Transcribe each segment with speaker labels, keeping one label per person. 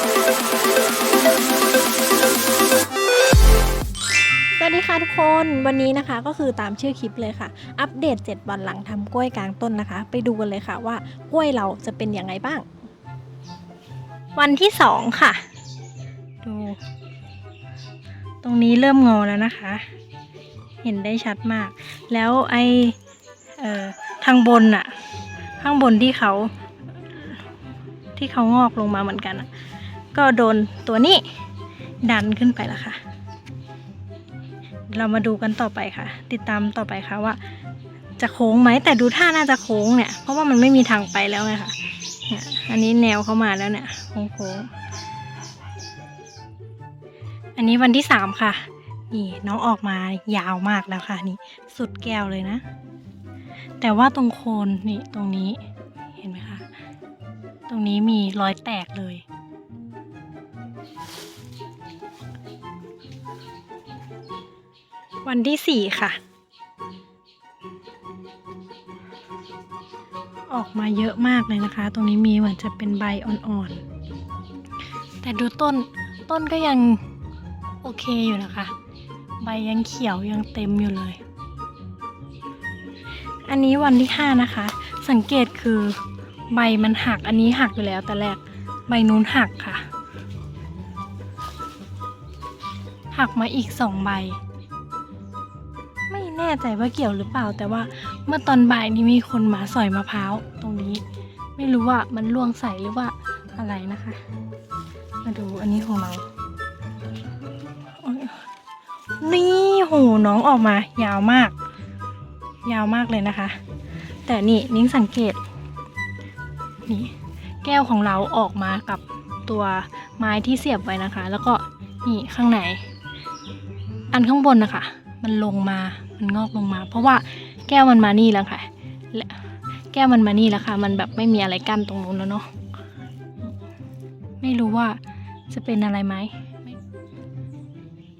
Speaker 1: สวัสดีค่ะทุกคนวันนี้นะคะก็คือตามชื่อคลิปเลยค่ะ อัปเดต 7 วันหลังทำกล้วยกลางต้นนะคะ ไปดูกันเลยค่ะว่ากล้วยเราจะเป็นยังไงบ้าง วันที่สองค่ะ ดู ตรงนี้เริ่มงอแล้วนะคะ เห็นได้ชัดมาก แล้วไอเอ่อทางบนอะข้างบนที่เขา ที่เขางอกลงมาเหมือนกันอะ ก็โดนตัวนี้ดันขึ้นไปแล้วค่ะ เรามาดูกันต่อไปค่ะ ติดตามต่อไปค่ะว่า จะโค้งไหมแต่ดูท่าน่าจะโค้งเนี่ย เพราะว่ามันไม่มีทางไปแล้วไงค่ะเนี่ยอันนี้แนวเข้ามาแล้วเนี่ยโค้งโค้งๆอันนี้วันที่สามค่ะ นี่น้องออกมายาวมากแล้วค่ะ นี่สุดแก้วเลยนะ แต่ว่าตรงโคนนี่ตรงนี้เห็นไหมคะ ตรงนี้มีรอยแตกเลย วันที่สี่ค่ะ ออกมาเยอะมากเลยนะคะ ตรงนี้มีเหมือนจะเป็นใบอ่อนๆ แต่ดูต้นต้นก็ยังโอเคอยู่นะคะ ใบยังเขียวยังเต็มอยู่เลย อันนี้วันที่ห้านะคะ สังเกตคือใบมันหักอันนี้หักอยู่แล้วแต่แรกใบนู้นหักค่ะ หักมาอีกสองใบ ไม่แน่ใจว่าเกี่ยวหรือเปล่า แต่ว่าเมื่อตอนบ่ายนี้มีคนมาสอยมะพร้าวตรงนี้ ไม่รู้ว่ามันล่วงใส่หรือว่าอะไรนะคะ มาดูอันนี้ของเรา นี่โหน้องออกมา ยาวมาก ยาวมากเลยนะคะ แต่นี่นิ้งสังเกต นี่แก้วของเราออกมากับตัวไม้ที่เสียบไว้นะคะ แล้วก็นี่ข้างใน อันข้างบนนะคะ มันลงมา มันงอกลงมา เพราะว่าแก้วมันมานี่แล้วค่ะและแก้วมันมานี่แล้วค่ะ มันแบบไม่มีอะไรกั้นตรงนู้นแล้วเนาะ ไม่รู้ว่าจะเป็นอะไรไหม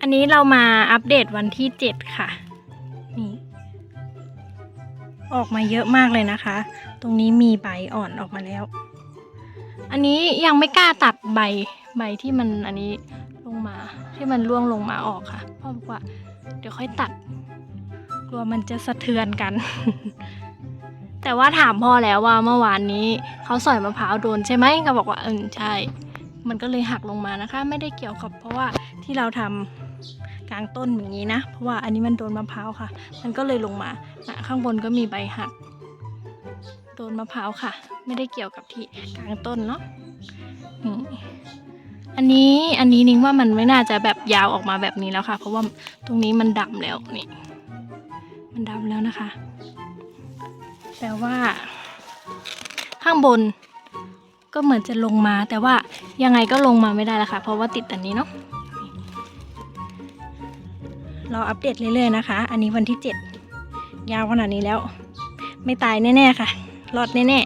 Speaker 1: อันนี้เรามาอัปเดตวันที่เจ็ดค่ะ นี่ ออกมาเยอะมากเลยนะคะ ตรงนี้มีใบอ่อนออกมาแล้ว อันนี้ยังไม่กล้าตัดใบใบที่มันอันนี้ มาที่มันร่วงลงมาออกค่ะ พ่อบอกว่า เดี๋ยวค่อยตัด กลัวมันจะสะเทือนกัน แต่ว่าถามพ่อแล้วว่าเมื่อวานนี้เขาสอยมะพร้าวโดนใช่ไหมก็บอกว่าเออใช่ มันก็เลยหักลงมานะคะ ไม่ได้เกี่ยวกับ เพราะว่าที่เราทำกลางต้นอย่างนี้นะ เพราะว่าอันนี้มันโดนมะพร้าวค่ะ มันก็เลยลงมาะข้างบนก็มีใบหักโดนมะพร้าวค่ะ ไม่ได้เกี่ยวกับที่กลางต้นเนาะนี่ อันนี้อันนี้นิ้งว่ามันไม่น่าจะแบบยาวออกมาแบบนี้แล้วค่ะ เพราะว่าตรงนี้มันดำแล้วนี่ มันดำแล้วนะคะ แต่ว่า ข้างบนก็เหมือนจะลงมา แต่ว่ายังไงก็ลงมาไม่ได้แล้วค่ะ เพราะว่าติดอันนี้เนาะเราอัปเดตเรื่อยๆนะคะ อันนี้วันที่ 7 ยาวขนาดนี้แล้ว ไม่ตายแน่ๆค่ะ รอดแน่